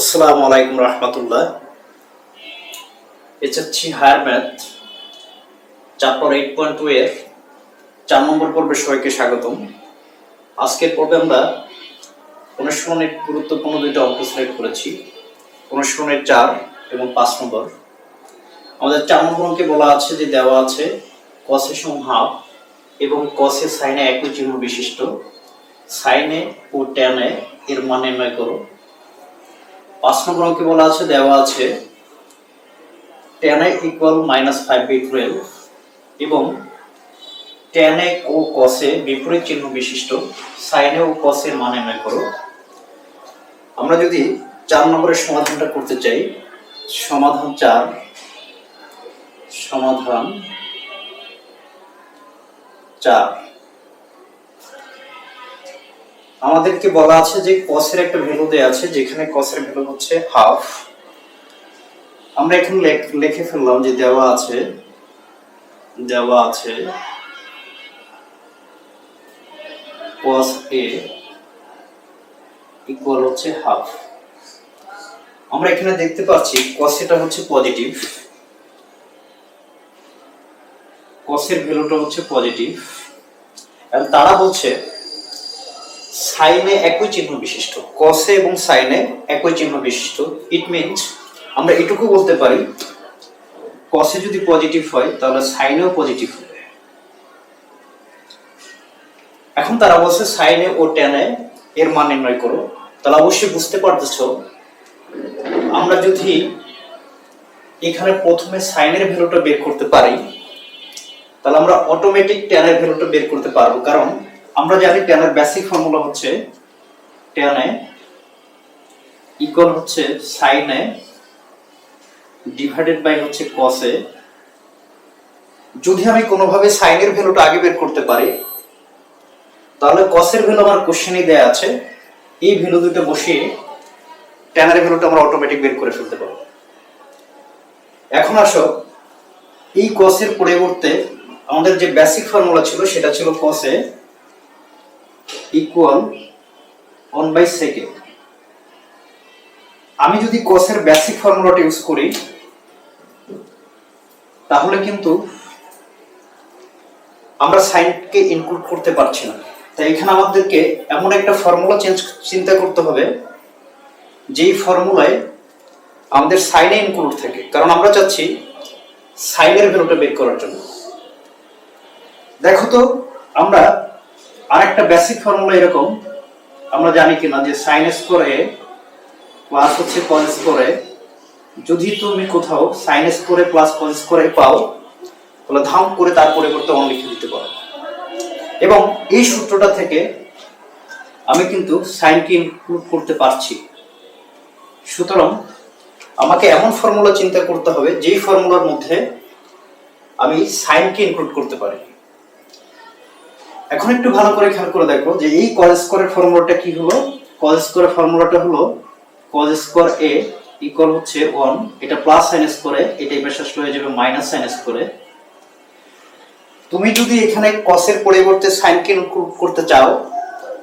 আসসালামু আলাইকুম রহমতুল্লাহ। SSC higher math, chapter eight point two এর চার নম্বর পর্বে সবাইকে স্বাগতম। আজকের পর্বে আমরা অনুশীলনের গুরুত্বপূর্ণ দুইটা অঙ্ক সিলেক্ট করেছি, অনুশীলনের চার এবং পাঁচ নম্বর। আমাদের চার নম্বর অঙ্কে বলা আছে যে, দেওয়া আছে কসে হাফ এবং কসে সাইনে একই চিহ্ন বিশিষ্ট। সাইনে ও ট্যানে এর মান নির্ণয় করো। পাঁচ নম্বর অঙ্কে বলা আছে, দেওয়া আছে tan A equal minus five by twelve এবং টেন এ ও কসে বিপরীত চিহ্ন বিশিষ্ট সাইনে ও কসের মান নির্ণয় করো। আমরা যদি চার নম্বরের সমাধানটা করতে চাই, সমাধান চার সমাধান চার। আমাদেরকে বলা আছে যে কসের একটা ভ্যালু দেয়া আছে, যেখানে কসের ভ্যালু হচ্ছে হাফ আমরা এখানে লেখ- ফেললাম যে দেওয়া আছে দেওয়া আছে cos a ইকুয়াল হচ্ছে হাফ আমরা এখানে দেখতে পাচ্ছি cos এটা হচ্ছে পজিটিভ cos এর ভ্যালুটা হচ্ছে পজিটিভ আর তারা বলছে সাইনে একই চিহ্ন বিশিষ্ট। কসে এবং সাইনে একই চিহ্ন বিশিষ্ট। ইট মিনস আমরা এটুকু বলতে পারি কসে যদি পজিটিভ হয়, তাহলে সাইনেও পজিটিভ হবে। এখন তারা বলছে সাইনে ও টেনে এর মান নির্ণয় করো। তাহলে অবশ্যই বুঝতে পারতেছ, আমরা যদি এখানে প্রথমে সাইনের ভ্যালুটা বের করতে পারি, তাহলে আমরা অটোমেটিক ট্যানের ভ্যালুটা বের করতে পারব। কারণ আমরা জানি ট্যানের বেসিক ফর্মুলা হচ্ছে ট্যানে ইকুয়াল হচ্ছে সাইনে ডিভাইডেড বাই হচ্ছে কসে যদি আমি কোনোভাবে সাইনের ভ্যালুটা আগে বের করতে পারি, তাহলে কসের ভ্যালু আমার কোশ্চেনে দেয়া আছে। এই ভ্যালু দুটো বসিয়ে ট্যানের ভ্যালুটা আমরা অটোমেটিক বের করে ফেলতে পারব। এখন আসো, এই কসের পরিবর্তে আমাদের যে বেসিক ফর্মুলা ছিল, সেটা ছিল কসে ইকুয়াল ওয়ান বাই সেকেন্ড আমি যদি কসের বেসিক ফর্মুলাটা ইউজ করি, তাহলে কিন্তু আমরা সাইনকে ইনক্লুড করতে পারছি না। তাই এখানে আমাদেরকে এমন একটা ফর্মুলা চেঞ্জ চিন্তা করতে হবে, যেই ফর্মুলায় আমাদের সাইনে ইনক্লুড থাকে। কারণ আমরা চাচ্ছি সাইনের ভ্যালুটা বের করার জন্য। দেখো তো, আমরা আরেকটা বেসিক ফর্মুলা এরকম, আমরা জানি কিনা যে সাইন স্কোর এ প্লাস হচ্ছে কজ স্কোরে যদি তুমি কোথাও সাইন স্কোরে প্লাস কজ স্কোরে পাও, তাহলে ধাম করে তার পরিবর্তে অন লিখে দিতে পারো। এবং এই সূত্রটা থেকে আমি কিন্তু সাইনকে ইনক্লুড করতে পারছি। সুতরাং আমাকে এমন ফর্মুলা চিন্তা করতে হবে, যেই ফর্মুলার মধ্যে আমি সাইনকে ইনক্লুড করতে পারি। এখন একটু ভালো করে খেয়াল করে দেখো যে এই কজ স্কোয়ারের ফর্মুলাটা কি হলো? কজ স্কোয়ারের ফর্মুলাটা হলো কজ স্কোয়ার এ ইকুয়াল হচ্ছে ওয়ান এটা প্লাস সাইন স্কোয়ারে এটা পাশে আসলে হয়ে যাবে মাইনাস সাইন স্কোয়ারে তুমি যদি এখানে কসের পরিবর্তে সাইনকে করতে চাও,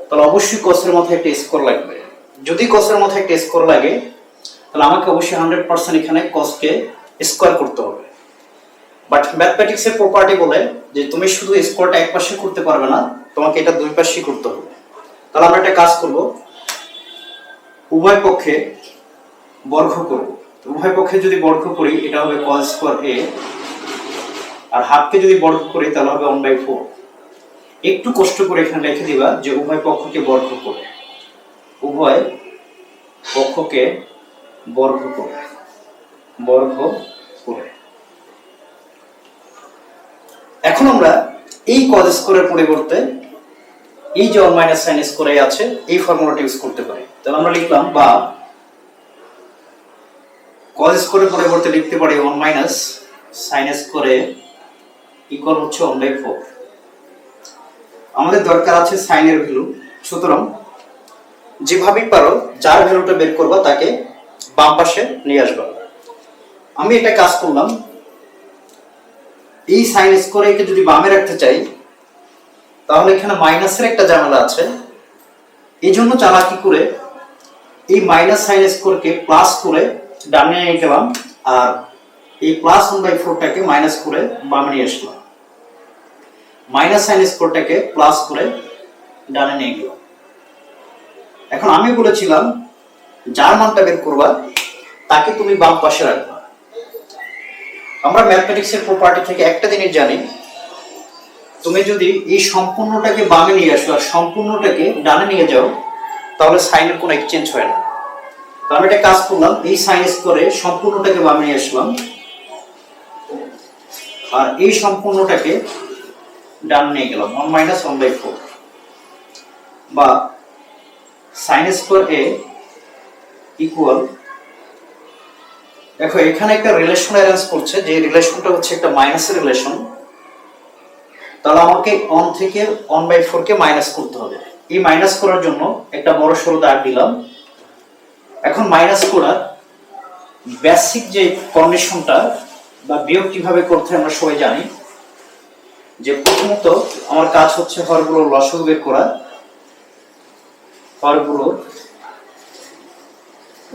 তাহলে অবশ্যই কসের মধ্যে একটা স্কোর লাগবে। যদি কসের মধ্যে একটা স্কোর লাগে, তাহলে আমাকে অবশ্যই হান্ড্রেড পার্সেন্ট এখানে কসকে স্কোয়ার করতে হবে। বাট ম্যাথমেটিক্সের প্রপার্টি বলে যে তুমি শুধু স্কোরটা এক পাশে করতে পারবে না, তোমাকে এটা দুই পাশেই করতে হবে। তাহলে আমরা একটা কাজ করব। উভয় পক্ষে বর্গ করব উভয় পক্ষে যদি বর্গ করি, এটা হবে কজ স্কোয়ার এ আর হাফকে যদি বর্গ করি, তাহলে হবে ওয়ান বাই ফোর একটু কষ্ট করে এখানে লিখে দিবা যে উভয় পক্ষকে বর্গ করে। উভয় পক্ষকে বর্গ করে। বর্গ করে এখন আমরা এই কজ স্কোরের পরিবর্তে এই যে ওয়ান মাইনাস সাইন স্কোরে আছে, এই ফর্মুলাটা ইউজ করতে পারি। তাহলে আমরা লিখলাম বা কজ স্কোরের পরিবর্তে লিখতে পারি ওয়ান মাইনাস সাইন স্কোরে ইকুয়াল হচ্ছে ওয়ান বাই ফোর আমাদের দরকার আছে সাইনের ভ্যালু সুতরাং যেভাবেই পারো, যার ভ্যালুটা বের করবা, তাকে বাম পাশে নিয়ে আসবা। আমি এটা কাজ করলাম এই সাইন স্কোরে একে যদি বামে রাখতে চাই, তাহলে এখানে মাইনাসের একটা ঝামেলা আছে। এই জন্য চালাকি করে? এই মাইনাস সাইন স্কোরকে প্লাস করে ডানে নিয়ে গেলাম, আর এই প্লাস ওয়ান বাই ফোরটাকে মাইনাস করে বামে নিয়ে আসলাম। মাইনাস সাইন স্কোরটাকে প্লাস করে ডানে নিয়ে গেলাম। এখন আমি বলেছিলাম, যার মানটা বের করবা, তাকে তুমি বাম পাশে রাখবা। আমরা ম্যাথমেটিক্সের প্রপার্টি থেকে একটা জিনিস জানি। তুমি যদি এই সম্পূর্ণটাকে বামে নিয়ে আসো আর সম্পূর্ণটাকে ডানে নিয়ে যাও, তাহলে সাইনের কোনো এক্সচেঞ্জ হয় না। তো আমি একটা কাজ করলাম, এই সাইন করে সম্পূর্ণটাকে বামে নিয়ে আসলাম, আর এই সম্পূর্ণটাকে ডান নিয়ে গেলাম one minus one by four বা সাইন স্কোয়ার এ ইকুয়াল দেখো, এখানে একটা রিলেশন অ্যারেঞ্জ করছে, যে রিলেশনটা হচ্ছে একটা মাইনাসের রিলেশন তাহলে আমাকে অন থেকে অন বাই ফোর কে মাইনাস করতে হবে। এই মাইনাস করার জন্য একটা বড় সড়ো দাগ দিলাম। এখন মাইনাস করার বেসিক যে কন্ডিশনটা বা বিয়োগ কীভাবে করতে আমরা সবাই জানি। যে প্রথমত আমার কাজ হচ্ছে হরগুলোর লসক বের করা। হরগুলোর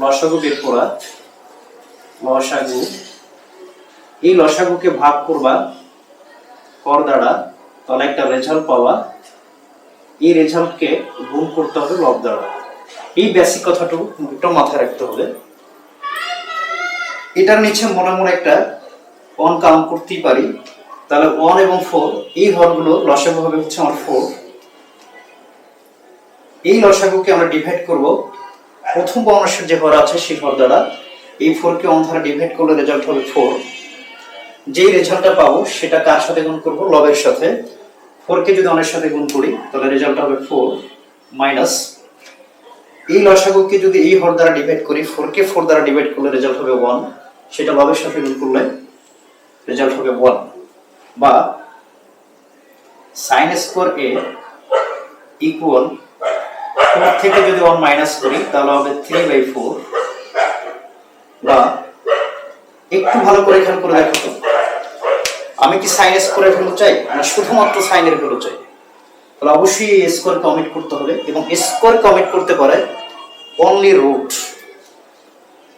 লসাগু বের করা। লসাগু। এই লসাগুকে ভাগ করবা, কর দ্বারা, তাহলে একটা রেজাল্ট পাওয়া। এই রেজাল্টকে গুণ করতে হবে লব দ্বারা। এই বেসিক কথাটুকু একটু মাথায় রাখতে হবে। এটার নিচে মনে মনে একটা অন কাউন্ট করতেই পারি। তাহলে ওয়ান এবং ফোর এই ঘরগুলো লসাগু হবে হচ্ছে আমার ফোর এই লসাগুকে আমরা ডিভাইড করব। প্রথম বর্ণসের যে হর আছে, সেই হর দ্বারা এই ফোরকে ওয়ান দ্বারা ডিভাইড করলে রেজাল্ট হবে ফোর যেই রেজাল্টটা পাবো, সেটা কার সাথে গুণ করব? লবের সাথে। ফোরকে যদি অনের সাথে গুণ করি, তাহলে রেজাল্ট হবে ফোর মাইনাস এই লসাগুকে যদি এই হর দ্বারা ডিভাইড করি ফোরকে ফোর দ্বারা ডিভাইড করলে রেজাল্ট হবে ওয়ান সেটা লবের সাথে গুণ করলে রেজাল্ট হবে ওয়ান বা sine square A equal four থেকে যদি ওয়ান মাইনাস করি, তাহলে হবে থ্রি বাই ফোর বা একটু ভালো করে খেয়াল করে দেখো তো। আমি কি সাইন স্কোয়ারের ভ্যালু চাই না শুধুমাত্র সাইনের ভ্যালু চাই? তাহলে অবশ্যই এই স্কোয়ার কমিট করতে হবে এবং স্কোয়ার কমিট করতে পারে অনলি রুট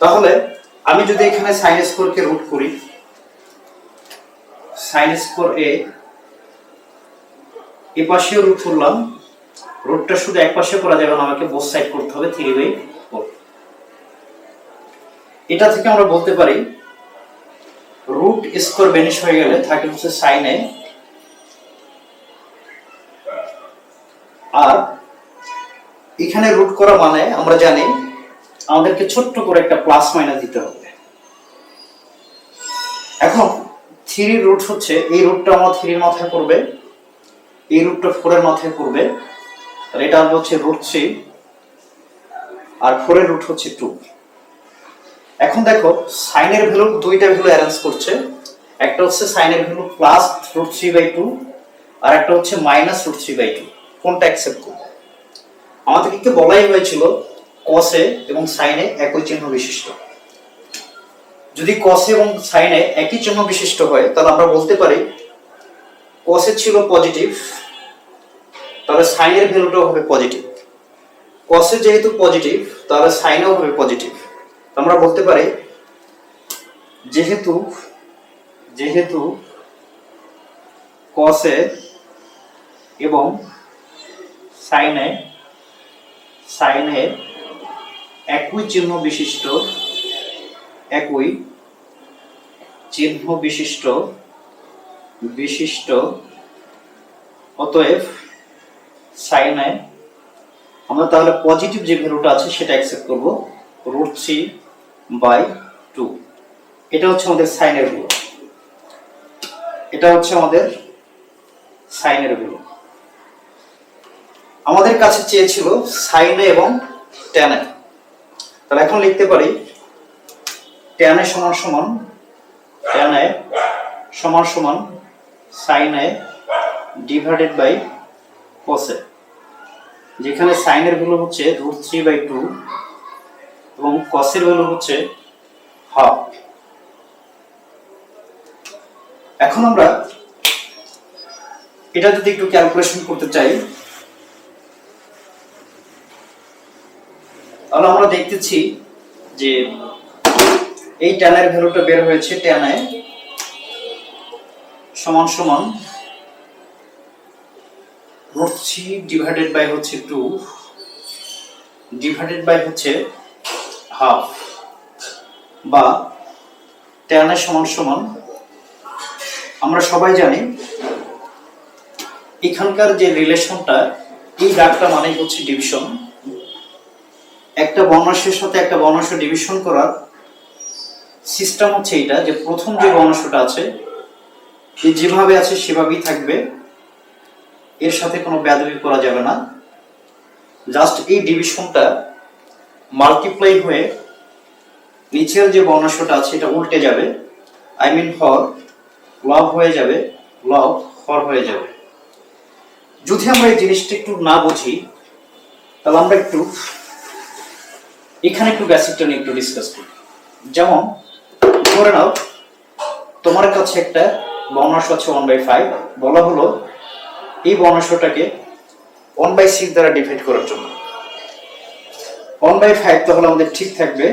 তাহলে আমি যদি এখানে সাইন স্কোয়ারকে রুট করি, সাইন স্কোয়ার এ এ পাশেও রুট করলাম রুটটা শুধু এক পাশে করা যাবে না, আমাকে বোথ সাইড করতে হবে থ্রি বাই ফোর এটা থেকে আমরা বলতে পারি রুট স্কোয়ার বেনিশ হয়ে গেলে থাকে হচ্ছে সাইনে আর এখানে রুট করা মানে আমরা জানি আমাদেরকে ছোট্ট করে একটা প্লাস মাইনাস দিতে হবে। এখন থ্রি রুট হচ্ছে, এই রুটটা আমার থ্রির মাথায় পড়বে, এই রুটটা ফোরের মাথায় পড়বে আর এটা হচ্ছে রুট থ্রি আর ফোরের রুট হচ্ছে টু এখন দেখো, সাইনের ভ্যালু দুইটা ভ্যালু অ্যারেঞ্জ করছে। একটা হচ্ছে সাইনের value plus root three by two আর একটা হচ্ছে minus root three by two কোনটা অ্যাকসেপ্ট করব? আমাদেরকে বলাই হয়েছিল কসে এবং সাইনে একই চিহ্ন বিশিষ্ট। যদি কসে এবং সাইনে একই চিহ্ন বিশিষ্ট হয়, তাহলে আমরা বলতে পারি কসে ছিল পজিটিভ তাহলে সাইনের ভ্যালুটাও হবে পজিটিভ কসে যেহেতু পজিটিভ তাহলে সাইনেও হবে পজিটিভ আমরা বলতে পারি, যেহেতু যেহেতু কসে এবং সাইনে সাইনে একই চিহ্ন বিশিষ্ট, একই চিহ্ন বিশিষ্ট বিশিষ্ট, অতএব সাইনে আমরা তাহলে পজিটিভ যে ভ্যালুটা আছে সেটা অ্যাকসেপ্ট করব রুট থ্রি বাই টু। এটা হচ্ছে আমাদের সাইনের ভ্যালু এটা হচ্ছে আমাদের সাইনের ভ্যালু আমাদের কাছে চেয়েছিল সাইনে এবং ট্যানে তাহলে এখন লিখতে পারি ট্যানে সমান সমান ট্যানে সমান সমান সাইনে ডিভাইডেড বাই কোসে যেখানে সাইনের ভ্যালু হচ্ছে রুট থ্রি বাই টু এবং কসের ভ্যালু হচ্ছে হাফ। এখন আমরা এটা যদি একটু ক্যালকুলেশন করতে চাই, তাহলে আমরা দেখতেছি যে এই ট্যানের ভ্যালুটা বের হয়েছে ট্যানে সমান সমান রুট ডিভাইডেড বাই হচ্ছে টু ডিভাইডেড বাই হচ্ছে হাফ বা ট্যানের সমান সমান, আমরা সবাই জানি এখানকার যে রিলেশনটা এই ডাকটা মানে হচ্ছে ডিভিশন একটা বর্ণাংশের সাথে একটা বর্ণাংশ ডিভিশন করার সিস্টেম হচ্ছে এটা যে প্রথম যে বর্ণাংশটা আছে এ যেভাবে আছে সেভাবেই থাকবে। এর সাথে কোনো ব্যাধবি করা যাবে না। জাস্ট এই ডিভিশনটা মাল্টিপ্লাই হয়ে নিচের যে বর্ণাংশটা আছে এটা উল্টে যাবে। আই মিন হর লব হয়ে যাবে লব হর হয়ে যাবে। যদি আমরা এই জিনিসটা একটু না বুঝি, তাহলে আমরা একটু এখানে একটু বেসিকটা নিয়ে একটু ডিসকাস করি। যেমন, ধরে নাও, তোমার কাছে একটা বর্ণাংশ আছে ওয়ান বাই ফাইভ বলা হলো এই বর্ণাংশটাকে ওয়ান বাই সিক্স দ্বারা ডিভাইড করার জন্য। ওয়ান বাই ফাইভ তাহলে আমাদের ঠিক থাকবে।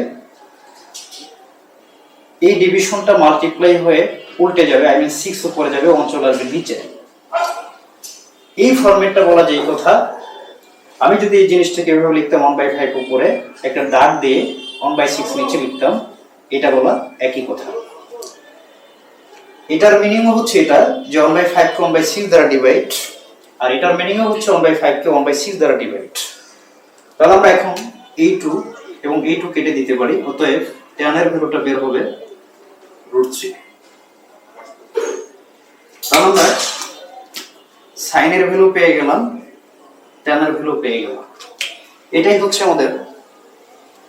এই ডিভিশনটা মাল্টিপ্লাই হয়ে উল্টে যাবে আই মিন সিক্স উপরে যাবে অঞ্চল আসবে নিচে। এই ফরম্যাটটা বলা যায় কথা। আমি যদি এই জিনিসটাকে এভাবে লিখতাম ওয়ান বাই ফাইভ উপরে, একটা দাগ দিয়ে ওয়ান বাই সিক্স নিচে লিখতাম, এটা বলা একই কথা। এটার মিনিং হচ্ছে এটা, যে ওয়ান বাই ফাইভ কে ওয়ান বাই সিক্স দ্বারা ডিভাইড আর এটার মিনিং হচ্ছে ওয়ান বাই ফাইভ কে ওয়ান বাই সিক্স দ্বারা ডিভাইড তাহলে আমরা এখন এই টু এবং এই টু কেটে দিতে পারি, অতএব টেনের ভ্যালুটা বের হবে রুট থ্রি তাহলে সাইনের ভ্যালু পেয়ে গেলাম টেনের ভ্যালু পেয়ে গেলাম। এটাই হচ্ছে আমাদের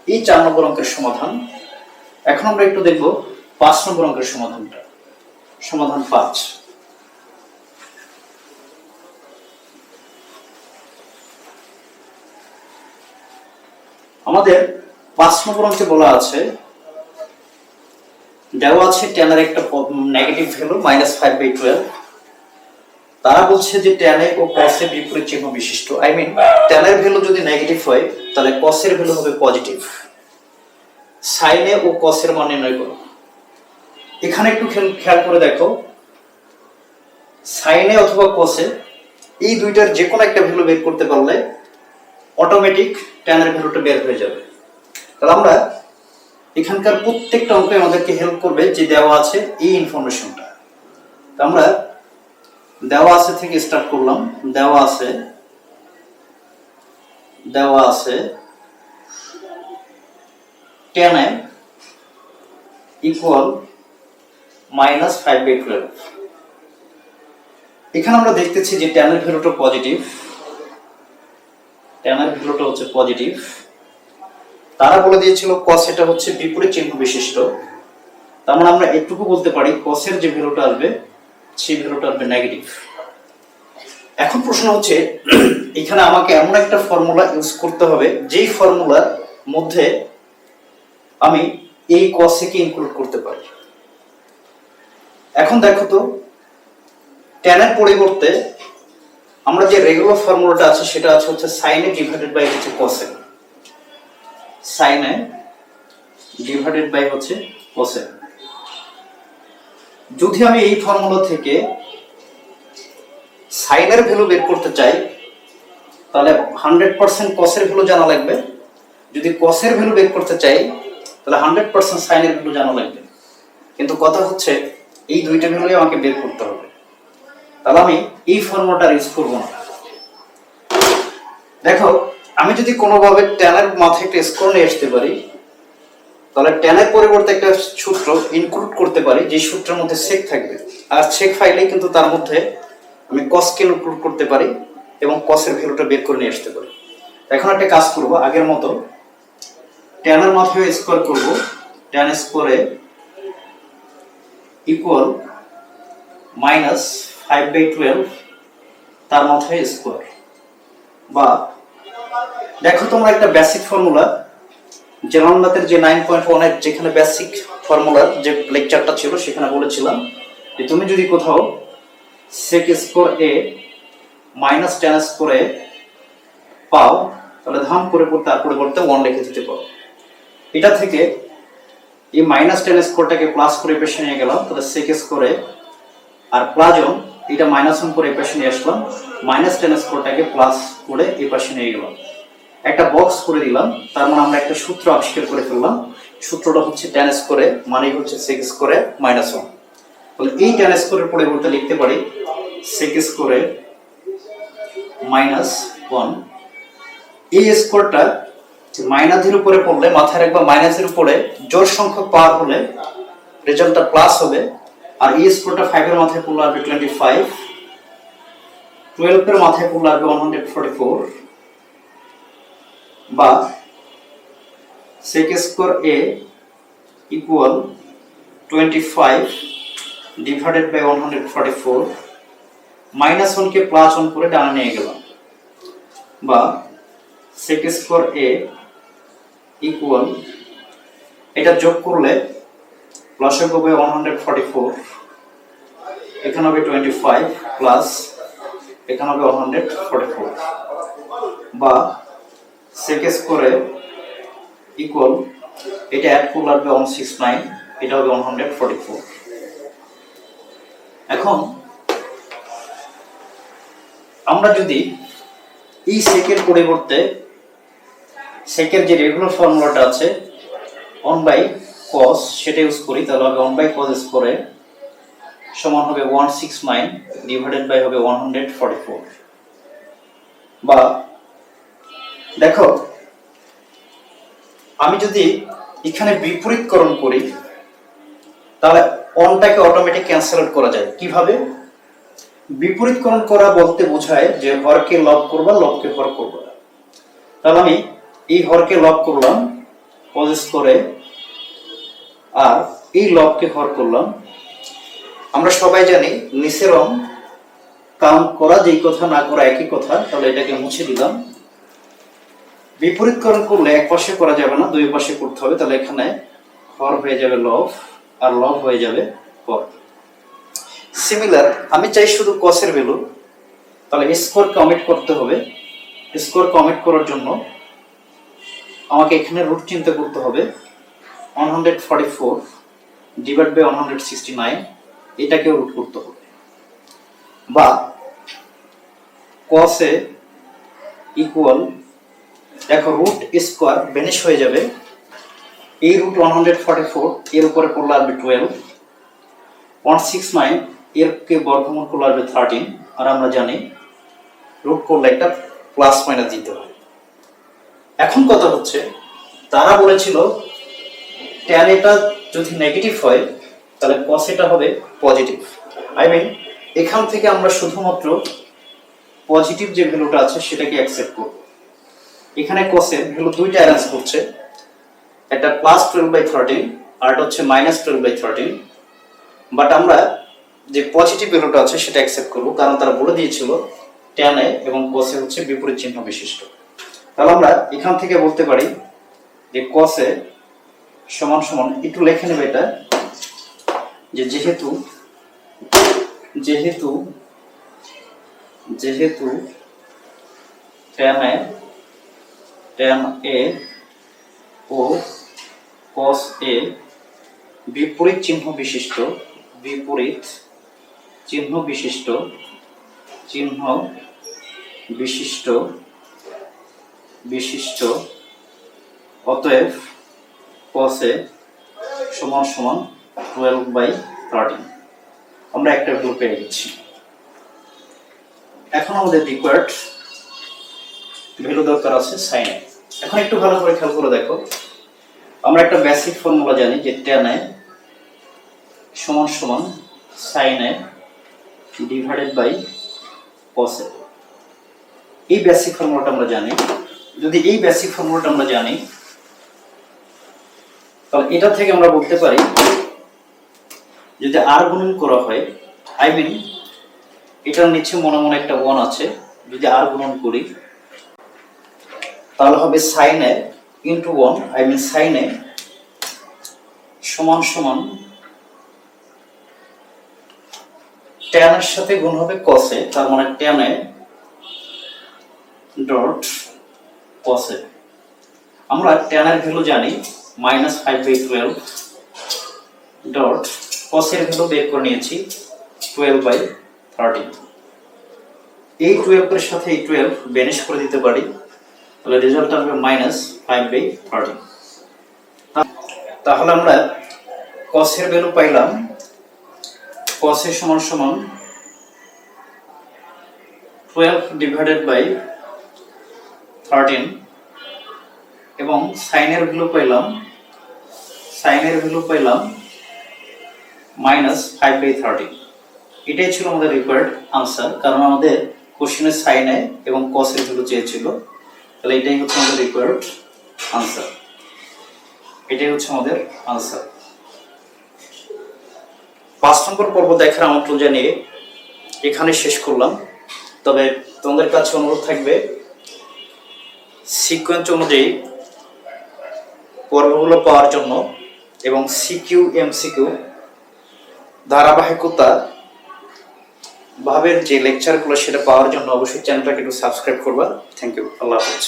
এই চার নম্বর অঙ্কের সমাধান। এখন আমরা একটু দেখব পাঁচ নম্বর অঙ্কের সমাধানটা। সমাধান পাঁচ। আমাদের পাঁচ নম্বর অঙ্কে বলা আছে, দেওয়া আছে টেনের একটা negative value minus five by twelve তারা বলছে যে টেনে ও কসের বিপরীত চিহ্ন বিশিষ্ট। আই মিন টেনের ভ্যালু যদি নেগেটিভ হয়, তাহলে কসের ভ্যালু হবে পজিটিভ সাইনে ও কসের মান নির্ণয় করো। এখানে একটু খেয়াল করে দেখো। সাইনে অথবা কসে এই দুইটার যে কোনো একটা ভ্যালু বের করতে পারলে অটোমেটিক ট্যানের ভ্যালুটা বের হয়ে যাবে। তাহলে আমরা এখানকার প্রত্যেকটা অঙ্কে আমাদেরকে হেল্প করবে যে দেওয়া আছে এই ইনফরমেশনটা আমরা দেওয়া আছে থেকে স্টার্ট করলাম। দেওয়া আছে দেওয়া আছে tan equal minus five by twelve এখানে আমরা দেখতেছি যে টেনের ভ্যালুটা পজিটিভ টেনের ভ্যালুটা হচ্ছে পজিটিভ তারা বলে দিয়েছিল কস এটা হচ্ছে বিপরীত চিহ্ন বিশিষ্ট। তার মানে আমরা এটুকু বলতে পারি কসের যে ভ্যালুটা আসবে, সেই ভ্যালুটা আসবে নেগেটিভ এখন প্রশ্ন হচ্ছে, এখানে আমাকে এমন একটা ফর্মুলা ইউজ করতে হবে, যেই ফর্মুলার মধ্যে আমি এই কসেকে ইনক্লুড করতে পারি। এখন দেখো তো টেনের পরিবর্তে আমরা যে রেগুলার ফর্মুলাটা আছে, সেটা আছে হচ্ছে সাইনে ডিভাইডেড বাই হচ্ছে কসে সাইনে ডিভাইডেড বাই হচ্ছে কসে যদি আমি এই ফর্মুলা থেকে সাইনের ভ্যালু বের করতে চাই, তাহলে হান্ড্রেড পার্সেন্ট কসের ভ্যালু জানা লাগবে। যদি কসের ভ্যালু বের করতে চাই, তাহলে হান্ড্রেড পার্সেন্ট সাইনের ভ্যালু জানা লাগবে। কিন্তু কথা হচ্ছে, এই দুইটা ভ্যালুই আমাকে বের করতে হবে। তাহলে আমি এই ফর্মুলাটা ইউজ করব না। দেখো, আমি যদি কোনোভাবে টেনের মাথায় একটা স্কোর নিয়ে আসতে পারি, তাহলে টেনের পরিবর্তে একটা সূত্র ইনক্লুড করতে পারি, যে সূত্রের মধ্যে সেক থাকবে। আর সেক ফাইলেই কিন্তু তার মধ্যে আমি কসকে ইনক্লুড করতে পারি এবং কসের ভ্যালুটা বের করে নিয়ে আসতে পারি। এখন একটা কাজ করব, আগের মতো টেনের মাথায় স্কোয়ার করব টেন স্কোয়ারে equal minus five by twelve তার মাথায় স্কোয়ার বা দেখো তোমরা একটা বেসিক ফর্মুলা জেনারেল ম্যাথের যে নাইন পয়েন্ট ওয়ানের যেখানে বেসিক ফর্মুলার যে লেকচারটা ছিল, সেখানে বলেছিলাম যে তুমি যদি কোথাও sec square A minus tan square A পাও, তাহলে ধাম করে পড়তে তার পরিবর্তে ওয়ান লিখে দিতে পারো। এটা থেকে এই মাইনাস টেন স্কোরটাকে প্লাস করে পেশে নিয়ে গেলাম, তাহলে সেক স্কোরে আর প্লাজন এটা মাইনাস ওয়ান করে এই পাশে নিয়ে আসলাম। মাইনাস টেন স্কোরটাকে প্লাস করে এই পাশে নিয়ে গেলাম। একটা বক্স করে দিলাম, তার মানে আমরা একটা সূত্র আবিষ্কার করে ফেললাম। সূত্রটা হচ্ছে টেন স্কোরে মানে হচ্ছে সেক স্কোরে মাইনাস ওয়ান তাহলে এই টেন স্কোরের পরিবর্তে লিখতে পারি সেক স্কোরে মাইনাস ওয়ান এই স্কোরটা মাইনাসের উপরে পড়লে, মাথায় রাখবা মাইনাসের উপরে জোর সংখ্যক পাওয়ার হলে রেজাল্টটা প্লাস হবে। আর এই স্কোরটা ফাইভের মাথায় পড়লে আসবে টোয়েন্টি ফাইভ টুয়েলভের মাথায় পড়লে আসবে ওয়ান হান্ড্রেড ফোর্টি ফোর বা sec square A equal twenty five divided by one hundred forty four minus ওয়ানকে প্লাস ওয়ান করে ডানা নিয়ে গেলাম, বা সেক স্কোর এ ইকুয়াল এটা যোগ করলে লসে হবে ওয়ান হান্ড্রেড ফর্টি ফোর এখানে হবে টোয়েন্টি ফাইভ প্লাস এখানে হবে ওয়ান হান্ড্রেড ফর্টি ফোর বা সেক স্কোরে ইকুয়াল এটা অ্যাড করলে আসবে ওয়ান সিক্স নাইন এটা হবে ওয়ান হান্ড্রেড ফর্টি ফোর এখন, আমরা যদি এই সেকের পরিবর্তে সেকের যে রেগুলার ফর্মুলাটা আছে ওয়ান বাই কস সেটা ইউজ করি, তাহলে হবে ওয়ান বাই কস স্কোরে সমান হবে one six nine divided by হবে ওয়ান হান্ড্রেড ফর্টি ফোর বা দেখো, আমি যদি এখানে বিপরীতকরণ করি, তাহলে অনটাকে অটোমেটিক ক্যান্সেল আউট করা যায়। কীভাবে? বিপরীতকরণ করা বলতে বোঝায় যে হরকে লব করবা লবকে হর করবা তাহলে আমি এই হরকে লব করলাম পজেস করে আর এই লবকে হর করলাম। আমরা সবাই জানি নিচের রং করা, যেই কথা না করা একই কথা, তাহলে এটাকে মুছে দিলাম। বিপরীতকরণ করলে এক পাশে করা যাবে না, দুই পাশে করতে হবে, তাহলে এখানে হর হয়ে যাবে লব, আর লব হয়ে যাবে হর। সিমিলার আমি চাই শুধু কসের ভ্যালু তাহলে স্কোর কমিট করতে হবে। স্কোর কমিট করার জন্য আমাকে এখানে রুট চিন্তা করতে হবে। One hundred forty four divide by one hundred sixty nine এটাকেও রুট করতে হবে। বা কসে ইকুয়াল দেখো রুট স্কোয়ার বেনিশ হয়ে যাবে। এই root one hundred forty four এর উপরে পড়লে আসবে টুয়েলভ ওয়ান সিক্স নাইন এরকে বর্গমূল করলে আসবে থার্টিন আর আমরা জানি রুট করলে একটা প্লাস মাইনাস দিতে হয়। এখন কথা হচ্ছে, তারা বলেছিল ট্যান এটা যদি নেগেটিভ হয়, তাহলে কস এটা হবে পজিটিভ আই মিন এখান থেকে আমরা শুধুমাত্র পজিটিভ যে ভ্যালুটা আছে, সেটাকে অ্যাকসেপ্ট করব। এখানে কসের ভ্যালু দুইটা অ্যারেঞ্জ করছে। একটা প্লাস টুয়েলভ বাই থার্টিন আর একটা হচ্ছে minus twelve by thirteen but আমরা যে পজিটিভ ভ্যালুটা আছে, সেটা অ্যাকসেপ্ট করব, কারণ তারা বলে দিয়েছিল ট্যানে এবং কসে হচ্ছে বিপরীত চিহ্ন বিশিষ্ট। তাহলে আমরা এখান থেকে বলতে পারি যে কসে সমান সমান, একটু লেখে নেবে এটা। যেহেতু যেহেতু যেহেতু ট্যানে ট্যান এ ও কস এ বিপরীত চিহ্ন বিশিষ্ট, বিপরীত চিহ্ন বিশিষ্ট চিহ্ন বিশিষ্ট বিশিষ্ট, অতএব কসে সমান সমান টুয়েলভ বাই থার্টিন আমরা একটা ভ্যালু পেয়ে গেছি। এখন আমাদের রিকোয়ার্ড ভ্যালু দরকার আছে সাইনে এখন একটু ভালো করে খেয়াল করে দেখো। আমরা একটা বেসিক ফর্মুলা জানি যে টেনে সমান সমান সাইনে ডিভাইডেড বাই কসে এই বেসিক ফর্মুলাটা আমরা জানি। যদি এই বেসিক ফর্মুলাটা আমরা জানি তাহলে এটা থেকে আমরা বলতে পারি, যদি আর গুণন করা হয় আই মিন এটার নিচে মনে মনে একটা ওয়ান আছে, যদি আর গুণন করি, তাহলে হবে সাইনে ইন্টু ওয়ান আই মিন সাইনে সমান সমান ট্যানের সাথে গুণ হবে কসে তার মানে ট্যানে ডট কসে আমরা টেনের ভ্যালু জানি minus five by twelve dot কসের value বের করে নিয়েছি টুয়েলভ বাই থার্টিন এই টুয়েলভের সাথে এই টুয়েলভ বেনিশ করে দিতে পারি, তাহলে রেজাল্ট আসবে মাইনাস ফাইভ বাই থার্টিন তাহলে আমরা কসের ভ্যালু পাইলাম কসের সমান সমান টুয়েলভ ডিভাইডেড বাই থার্টিন এবং সাইনের ভ্যালু পাইলাম, সাইনের ভ্যালু পাইলাম মাইনাস ফাইভ বাই থার্টি এটাই ছিল আমাদের রিকোয়ার্ড আনসার কারণ আমাদের কোশ্চেনের সাইনে এবং কসের ভ্যালু চেয়েছিল। তাহলে এটাই হচ্ছে আমাদের রিকোয়ার্ড আনসার এটাই হচ্ছে আমাদের আনসার পাঁচ নম্বর পর্ব দেখার আমন্ত্রণ জানিয়ে এখানে শেষ করলাম। তবে তোমাদের কাছে অনুরোধ থাকবে সিকোয়েন্স অনুযায়ী পর্বগুলো পাওয়ার জন্য এবং সিকিউ, এমসিকিউ ধারাবাহিকতা ভাবের যে লেকচারগুলো সেটা পাওয়ার জন্য অবশ্যই চ্যানেলটাকে একটু সাবস্ক্রাইব করবা। থ্যাংক ইউ আল্লাহ হাফেজ।